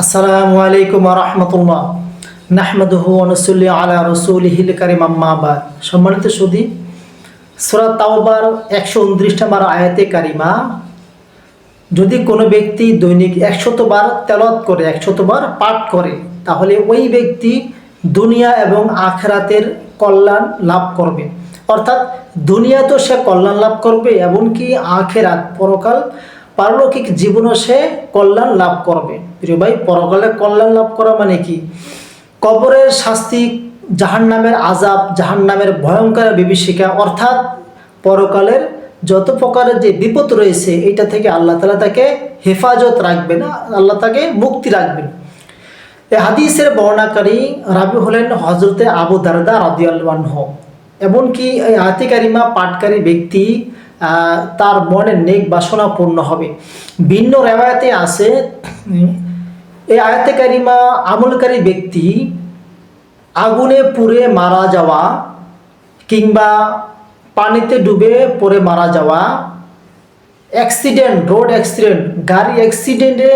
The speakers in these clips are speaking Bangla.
আসসালামু আলাইকুম রহমতুল্লাহ। নাহমদহু অনুসুল্লি আলা রসুলহিল কারিম আম্মাবাদ সম্মানিত সুদী সুরা তাওবার একশো উনত্রিশ আয়াতে কারিমা, যদি কোনো ব্যক্তি দৈনিক একশতবার তেলত করে, একশতবার পাঠ করে, তাহলে ওই ব্যক্তি দুনিয়া এবং আখেরাতের কল্যাণ লাভ করবে। অর্থাৎ দুনিয়া তো সে কল্যাণ লাভ করবে, এমনকি আখেরাত পরকাল পারলৌকিক জীবনও সে কল্যাণ লাভ করবে। প্রিয় ভাই, পরকালে কল্যাণ লাভ করা মানে কি? কবরের শাস্তি, জাহান্নামের আজাব জাহান্নামের ভয়ঙ্কর বিভীষিকা, অর্থাৎ পরকালের যত প্রকারের যে বিপদ রয়েছে, এটা থেকে আল্লাহ তালা তাকে হেফাজত রাখবেন আল্লাহ তাকে মুক্তি রাখবেন এই হাদিসের বর্ণাকারী রাবি হলেন হজরতে আবু দারদা রাদিয়াল্লাহ এমনকি এই আতিকারিমা পাটকারী ব্যক্তি তার মনে নেক বাসনা পূর্ণ হবে। ভিন্ন রেওয়ায়তে আছে এই আয়াতে কারিমা, আমলকারী ব্যক্তি আগুনে পুড়ে মারা যাওয়া কিংবা পানিতে ডুবে পড়ে মারা যাওয়া অ্যাক্সিডেন্ট রোড অ্যাক্সিডেন্ট গাড়ি অ্যাক্সিডেন্টে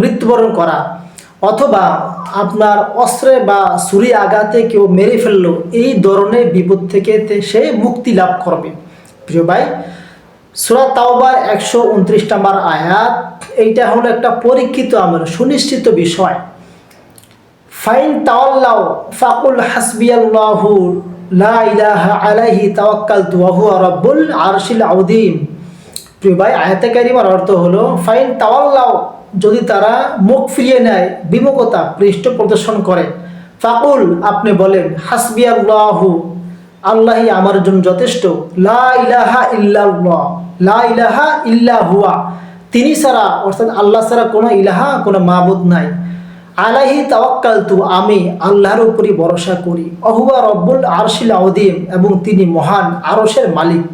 মৃত্যুবরণ করা, অথবা আপনার অস্ত্রে বা ছুরি আঘাতে কেউ মেরে ফেলল, এই ধরনের বিপদ থেকে সে মুক্তি লাভ করবে। প্রিয় ভাই সুরা তাওবার একশো উনত্রিশ নম্বর আয়াত, এইটা হলো একটা পরীক্ষিত আমার সুনিশ্চিত বিষয়। ফাইন তাওয়াল্লাও ফাকুল হাসবিয়াল্লাহু লা ইলাহা আলাইহি তাওয়াক্কালতু ওয়া হুয়া রাব্বুল আরশিল আযীম। প্রিয় ভাই, আয়াতে কারিমার অর্থ হলো, ফাইন তাওয়াল্লাও যদি তারা মুখ ফিরিয়ে নেয়, বিমুখতা, পৃষ্ঠ প্রদর্শন করে, ফাকুল আপনি বলেন হাসবি আল্লাহু আমার জন্য যথেষ্ট। লা ইল্লাল্লাহ, লা ইলাহা ইল্লা হুয়া তিনি ছাড়া, অর্থাৎ আল্লাহ ছাড়া কোনো ইলাহা, কোনো মাবুদ নাই। আলাহি তাওয়াক্কালতু, আমি আল্লাহর উপরই ভরসা করি। অহুয়া রব্বুল আরশিল আউদিম এবং তিনি মহান আরশের মালিক।